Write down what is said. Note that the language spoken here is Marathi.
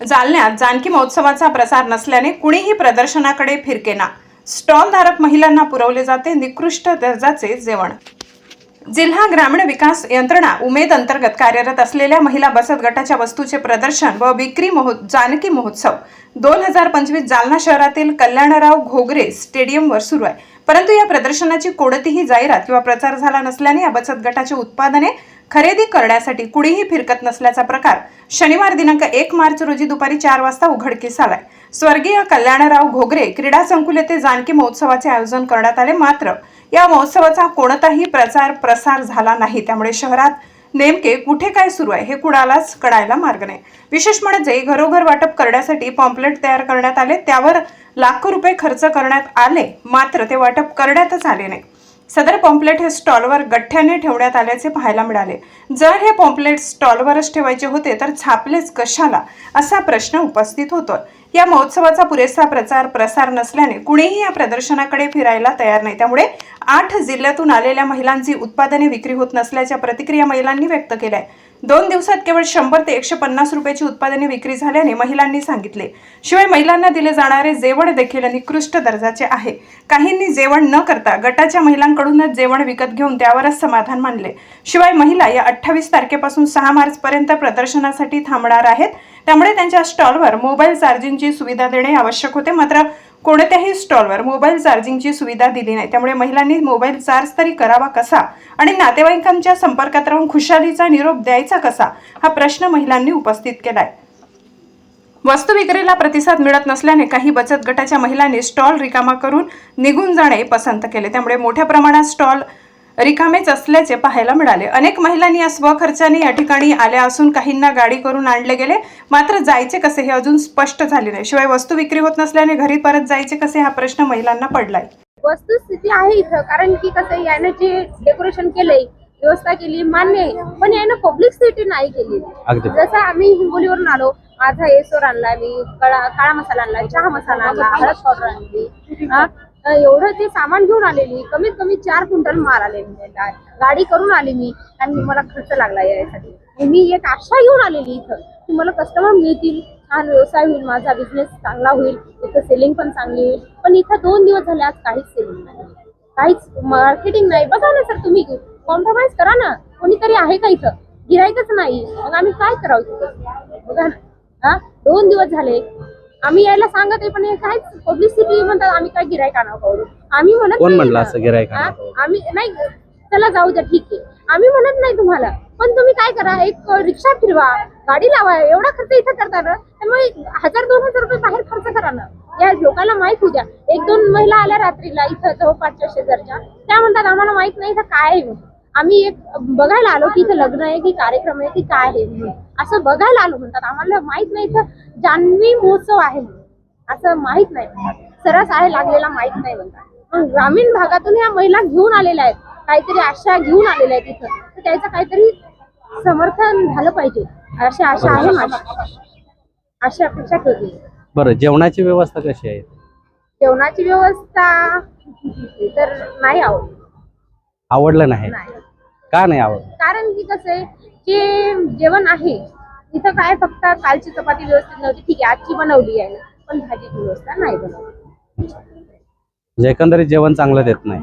जालन्यात जानकी महोत्सवाचा प्रसार नसल्याने कुणीही प्रदर्शनाकडे फिरकेना स्टॉलधारक महिलांना पुरवले जाते निकृष्ट दर्जाचे जेवण. जिल्हा ग्रामीण विकास यंत्रणा उमेद अंतर्गत कार्यरत असलेल्या महिला बचत गटाच्या वस्तूचे प्रदर्शन व विक्री महो जानकी महोत्सव. दोन हजार पंचवीस जालना शहरातील कल्याणराव घोगरे स्टेडियमवर सुरू आहे. परंतु या प्रदर्शनाची कोणतीही जाहिरात किंवा प्रचार झाला नसल्याने या बचत गटाची उत्पादने खरेदी करण्यासाठी कुणीही फिरकत नसल्याचा प्रकार शनिवार दिनांक एक मार्च रोजी दुपारी चार वाजता उघडकीस आलाय स्वर्गीय कल्याणराव घोगरे क्रीडा संकुल येथे जानकी महोत्सवाचे आयोजन करण्यात आले. मात्र या महोत्सवाचा कोणताही प्रचार प्रसार झाला नाही. त्यामुळे शहरात नेमके कुठे काय सुरू आहे हे कुणालाच कळायला मार्ग नाही. विशेष म्हणजे घरोघर वाटप करण्यासाठी पॉम्पलेट तयार करण्यात आले. त्यावर लाखो रुपये खर्च करण्यात आले. मात्र ते वाटप करण्यातच आले नाही. सदर पॉम्पलेट हे स्टॉलवर गठ्ठ्याने ठेवण्यात आल्याचे पाहायला मिळाले. जर हे पॉम्पलेट स्टॉलवरच ठेवायचे होते तर छापलेच कशाला? असा प्रश्न उपस्थित होतो. या महोत्सवाचा पुरेसा प्रचार प्रसार नसल्याने कुणीही या प्रदर्शनाकडे फिरायला तयार नाही. त्यामुळे आठ जिल्ह्यातून आलेल्या महिलांची उत्पादने विक्री होत नसल्याच्या प्रतिक्रिया महिलांनी व्यक्त केल्या आहे. दोन दिवसात केवळ शंभर ते एकशे पन्नास रुपयाची उत्पादने विक्री झाल्याने महिलांनी सांगितले. शिवाय महिलांना दिले जाणारे जेवण देखील निकृष्ट दर्जाचे आहे. काहींनी जेवण न करता गटाच्या महिलांकडूनच जेवण विकत घेऊन त्यावरच समाधान मानले. शिवाय महिला या अठ्ठावीस तारखेपासून सहा मार्चपर्यंत प्रदर्शनासाठी थांबणार आहेत. त्यामुळे त्यांच्या स्टॉलवर मोबाईल चार्जिंगची सुविधा देणे आवश्यक होते. मात्र कोणत्याही स्टॉलवर मोबाईल चार्जिंगची सुविधा दिली नाही. त्यामुळे महिलांनी मोबाईल चार्ज तरी करावा कसा? आणि नातेवाईकांच्या संपर्कात राहून खुशालीचा निरोप द्यायचा कसा? हा प्रश्न महिलांनी उपस्थित केलाय. वस्तू विक्रीला प्रतिसाद मिळत नसल्याने काही बचत गटाच्या महिलांनी स्टॉल रिकामा करून निघून जाणे पसंत केले. त्यामुळे मोठ्या प्रमाणात स्टॉल रिकामेच असल्याचे पाहायला मिळाले. अनेक महिलांनी या स्वखर्चाने या ठिकाणी आल्या असून काहींना गाडी करून आणले गेले. मात्र जायचे कसे हे अजून स्पष्ट झाले नाही. शिवाय वस्तू विक्री होत नसल्याने घरी परत जायचे कसे हा प्रश्न महिलांना पडलाय. वस्तुस्थिती आहे इथं. कारण की कसं आहे, यानं जे डेकोरेशन केलंय व्यवस्था केली मान्य आहे. पण यानं पब्लिसिटी नाही केली. जसं आम्ही हिंगोलीवरून आलो माझा एसोर आणला मी काळा काळा मसाला आणला चहा मसाला आणला हळद पावडर आणली तर एवढं ते सामान घेऊन आलेली. कमीत कमी चार क्विंटल माल आलेली गाडी करून आली मी आणि मला खर्च लागला यासाठी. मी एक आशा घेऊन आलेली इथं की मला कस्टमर मिळतील छान व्यवसाय होईल माझा बिझनेस चांगला होईल इथं सेलिंग पण चांगली होईल. पण इथं दोन दिवस झाले आज काहीच सेलिंग नाही काहीच मार्केटिंग नाही. बघा ना सर तुम्ही कॉम्प्रोमाइज करा ना. कोणीतरी आहे का इथं? गिरायकच नाही. मग आम्ही काय करावं बघा ना. हा? दोन दिवस झाले. आम्ही यायला सांगत आहे पण हे काहीच पब्लिसिटी म्हणतात आम्ही काय गिरायक आणावं आम्ही म्हणत कोण नाही म्हणलं ना. असं गिऱ्हाईक हा? आणावं? आम्ही नाही चला जाऊ द्या ठीक आहे आम्ही म्हणत नाही तुम्हाला पण तुम्ही काय करा एक रिक्षा फिरवा गाडी लावा एवढा खर्च इथं करता ना त्यामुळे हजार दोन हजार रुपये बाहेर खर्च करा ना या लोकांना माहीत होऊ द्या एक दोन महिला आल्या रात्रीला इथं जवळपासच्या शेजारच्या त्या म्हणतात आम्हाला माहीत नाही इथं काय आहे म्हणून. आम्ही एक बघायला आलो की इथं लग्न आहे की कार्यक्रम आहे की काय आहे म्हणून असं बघायला आलो म्हणतात. आम्हाला माहीत नाही इथं जान्हवी महोत्सव आहे म्हणून असं माहीत नाही म्हणतात. सरस आहे लागलेला माहीत नाही म्हणतात. ग्रामीण भागातून या महिला घेऊन आलेल्या आहेत. काहीतरी आशा घेऊन आलेल्या आहेत इथं. तर त्याचं काहीतरी समर्थन झालं पाहिजे. अशी आशा आहे माझी. अशी अपेक्षा ठेवते. बरं जेवणाची व्यवस्था कशी आहे? जेवणाची व्यवस्था तर नाही आवडत. आवडलं नाही. का नाही आवडलं? कसं आहे जे जेवण आहे. इथं काय फक्त कालची चपाती व्यवस्थित नव्हती. ठीक आहे आजची बनवली आहे. पण भाजीची व्यवस्था नाही बनवली. म्हणजे एकंदरीत जेवण चांगलं देत नाही.